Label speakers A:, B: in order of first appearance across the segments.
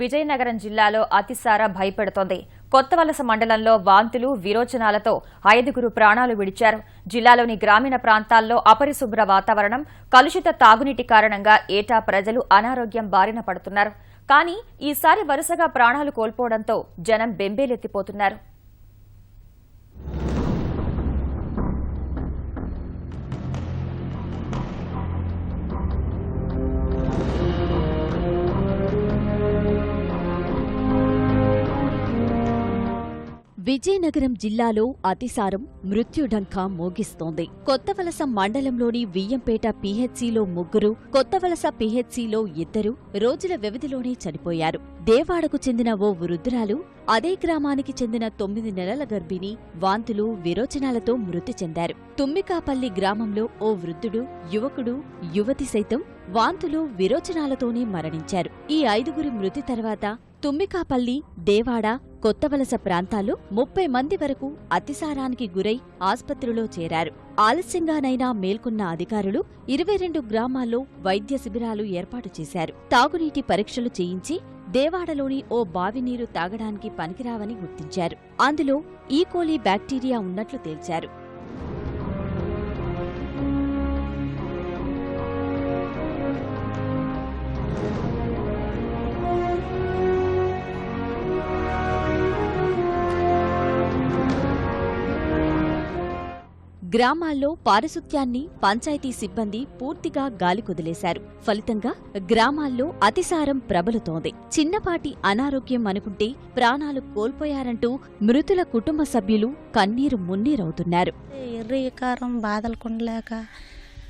A: విజయనగరం జిల్లాలో అతిసార భయపెడుతోంది. కొత్తవలస మండలంలో వాంతులు విరోచనాలతో ఐదుగురు ప్రాణాలు విడిచారు. జిల్లాలోని గ్రామీణ ప్రాంతాల్లో అపరిశుభ్ర వాతావరణం కలుషిత తాగునీటి కారణంగా ఏటా ప్రజలు అనారోగ్యం బారిన పడుతున్నారు. కానీ ఈసారి వరుసగా ప్రాణాలు కోల్పోవడంతో జనం బెంబేలెత్తిపోతున్నారు.
B: విజయనగరం జిల్లాలో అతిసారం మృత్యుడంక మోగిస్తోంది. కొత్తవలస మండలంలోని వియ్యంపేట పీహెచ్సీలో ముగ్గురు కొత్తవలస పీహెచ్సీలో ఇద్దరు రోజుల వ్యవధిలోనే చనిపోయారు. దేవాడకు చెందిన ఓ వృద్ధురాలు అదే గ్రామానికి చెందిన తొమ్మిది నెలల గర్భిణి వాంతులు విరోచనాలతో మృతి చెందారు. తుమ్మికాపల్లి గ్రామంలో ఓ వృద్ధుడు యువకుడు యువతి సైతం వాంతులు విరోచనాలతోనే మరణించారు. ఈ ఐదుగురి మృతి తర్వాత తుమ్మికాపల్లి దేవాడ కొత్తవలస ప్రాంతాల్లో ముప్పై మంది వరకు అతిసారానికి గురై ఆస్పత్రిలో చేరారు. ఆలస్యంగానైనా మేల్కొన్న అధికారులు ఇరవై రెండు గ్రామాల్లో వైద్య శిబిరాలు ఏర్పాటు చేశారు. తాగునీటి పరీక్షలు చేయించి దేవాడలోని ఓ బావినీరు తాగడానికి పనికిరావని గుర్తించారు. అందులో e. ఈకోలీ బ్యాక్టీరియా ఉన్నట్లు తేల్చారు. గ్రామాల్లో పారిశుత్యాన్ని పంచాయతీ సిబ్బంది పూర్తిగా గాలి కుదిలేశారు. ఫలితంగా గ్రామాల్లో అతిసారం ప్రబలుతోంది. చిన్నపాటి అనారోగ్యం అనుకుంటే ప్రాణాలు కోల్పోయారంటూ మృతుల కుటుంబ సభ్యులు కన్నీరు మున్నీరవుతున్నారు.
C: ఎర్రకారం బాధలు కొండలేక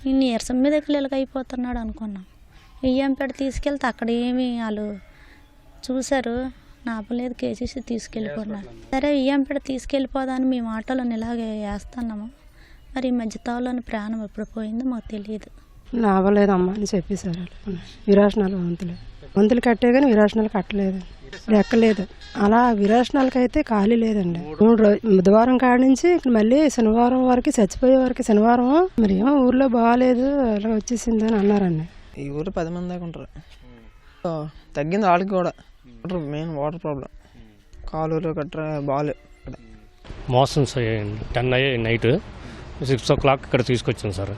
C: నీరసం మీద అయిపోతున్నాడు అనుకున్నాం. ఇయ్యంపేట తీసుకెళ్తే అక్కడ ఏమి వాళ్ళు చూశారు. నాపలేదు కేసీసీ తీసుకెళ్ళిపోయినారు సరే ఇయ్యంపేట తీసుకెళ్ళిపోదాని మేము ఆటోలో ఇలాగే వేస్తున్నాము. మరి ఈ మధ్య తావులోని ప్రాణం ఎప్పుడు పోయిందో మాకు తెలియదు.
D: లాభలేదమ్మా అని చెప్పేశారు వాళ్ళు. విరాసనాలు వంతులు. వంతులు కట్టే కానీ విరాసనాలు కట్టలేదు. లెక్కలేదు. అలా విరాసనాలకి అయితే ఖాళీ లేదండి. మూడు రోజు బుధవారం కాడి నుంచి ఇక్కడ మళ్ళీ శనివారం వరకు చచ్చిపోయే వరకు శనివారం మరి ఏమో ఊర్లో బాగాలేదు అలా వచ్చేసింది అని అన్నారండి.
E: ఈ ఊరు పది మంది దాకా ఉంటారు. ఓ, తగ్గింది వాళ్ళకి కూడా. Water main water problem. కాలువలు గట్రా బాగాలే ఇక్కడ
F: మోషన్స్ అయ్యాయండి. టెన్ అయ్యాయి నైట్. సిక్స్ ఓ క్లాక్ ఇక్కడ తీసుకొచ్చాను సార్.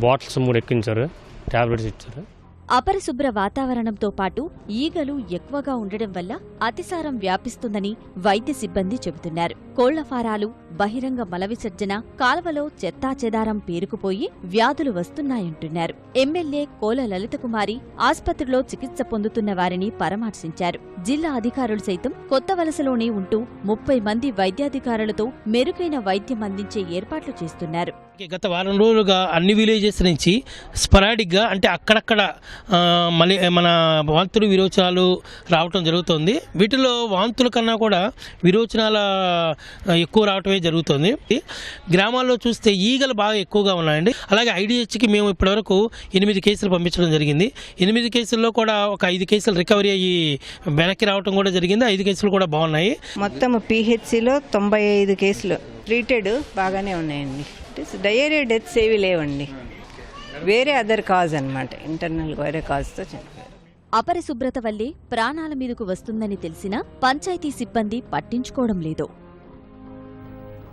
F: బాటిల్స్ మూడు ఎక్కించారు. ట్యాబ్లెట్స్ ఇచ్చారు.
B: అపరిశుభ్ర వాతావరణంతో పాటు ఈగలు ఎక్కువగా ఉండడం వల్ల అతిసారం వ్యాపిస్తుందని వైద్య సిబ్బంది చెబుతున్నారు. కోళ్ళ ఫారాలు బహిరంగ మల విసర్జన కాల్వలో చెత్తాచెదారం పేరుకుపోయి వ్యాధులు వస్తున్నాయంటున్నారు. ఎమ్మెల్యే కోల లలితకుమారి ఆస్పత్రిలో చికిత్స పొందుతున్న వారిని పరామర్శించారు. జిల్లా అధికారులు సైతం కొత్త వలసలోనే ఉంటూ ముప్పై మంది వైద్యాధికారులతో మెరుగైన వైద్యం అందించే ఏర్పాట్లు చేస్తున్నారు.
G: గత వారం రోజులుగా అన్ని విలేజెస్ నుంచి స్పరాడిక్గా అంటే అక్కడక్కడ మళ్ళీ మన వాంతులు విరోచనాలు రావటం జరుగుతుంది. వీటిలో వాంతుల కన్నా కూడా విరోచనాల ఎక్కువ రావటమే జరుగుతుంది. గ్రామాల్లో చూస్తే ఈగలు బాగా ఎక్కువగా ఉన్నాయండి. అలాగే ఐడిహెచ్కి మేము ఇప్పటివరకు ఎనిమిది కేసులు పంపించడం జరిగింది. ఎనిమిది కేసుల్లో కూడా ఒక ఐదు కేసులు రికవరీ అయ్యి వెనక్కి రావటం కూడా జరిగింది. ఐదు కేసులు కూడా బాగున్నాయి.
H: మొత్తం పీహెచ్సిలో తొంభై ఐదు కేసులు. ట్రీటెడ్ బాగానే ఉన్నాయండి. డయేరియా డెత్స్ ఏవి లేవండి. వేరే అదర్ కాజ్ అనమాట ఇంటర్నల్ వేరే కాజ్తో చనిపోయారు.
B: అపరిశుభ్రత వల్లే ప్రాణాల మీదకు వస్తుందని తెలిసినా పంచాయతీ సిబ్బంది పట్టించుకోవడం లేదు.